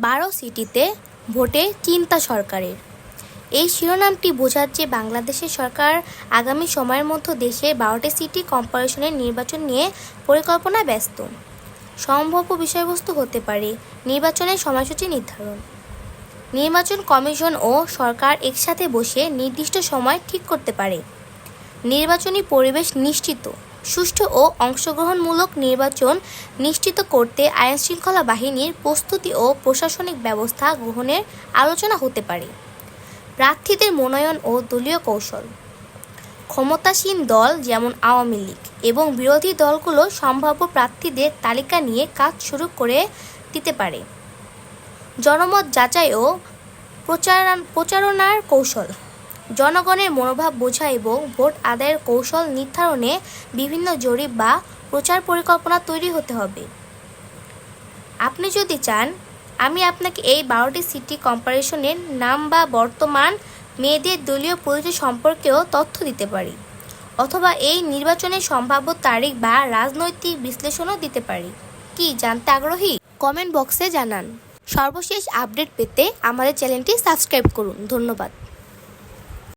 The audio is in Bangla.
বারো সিটিতে ভোটে চিন্তা সরকারের। এই শিরোনামটি বোঝাচ্ছে বাংলাদেশের সরকার আগামী সময়ের মধ্যে দেশের বারোটি সিটি কর্পোরেশনের নির্বাচন নিয়ে পরিকল্পনা ব্যস্ত। সম্ভাব্য বিষয়বস্তু হতে পারে নির্বাচনের সময়সূচি নির্ধারণ। নির্বাচন কমিশন ও সরকার একসাথে বসে নির্দিষ্ট সময় ঠিক করতে পারে। নির্বাচনী পরিবেশ নিশ্চিত। সুষ্ঠু ও অংশগ্রহণমূলক নির্বাচন নিশ্চিত করতে আইনশৃঙ্খলা বাহিনীর প্রস্তুতি ও প্রশাসনিক ব্যবস্থা গ্রহণের আলোচনা হতে পারে। প্রার্থীদের মনোনয়ন ও দলীয় কৌশল। ক্ষমতাসীন দল যেমন আওয়ামী লীগ এবং বিরোধী দলগুলো সম্ভাব্য প্রার্থীদের তালিকা নিয়ে কাজ শুরু করে দিতে পারে। জনমত যাচাই ও প্রচার- প্রচারণার কৌশল। জনগণের মনোভাব বোঝা এবং ভোট আদায়ের কৌশল নির্ধারণে বিভিন্ন জরিপ বা প্রচার পরিকল্পনা তৈরি হতে হবে। আপনি যদি চান, আমি আপনাকে এই বারোটি সিটি কর্পোরেশনের নাম বা বর্তমান মেয়েদের দলীয় পরিচয় সম্পর্কেও তথ্য দিতে পারি, অথবা এই নির্বাচনের সম্ভাব্য তারিখ বা রাজনৈতিক বিশ্লেষণও দিতে পারি। কি, জানতে আগ্রহী? কমেন্ট বক্সে জানান। সর্বশেষ আপডেট পেতে আমাদের চ্যানেলটি সাবস্ক্রাইব করুন। ধন্যবাদ।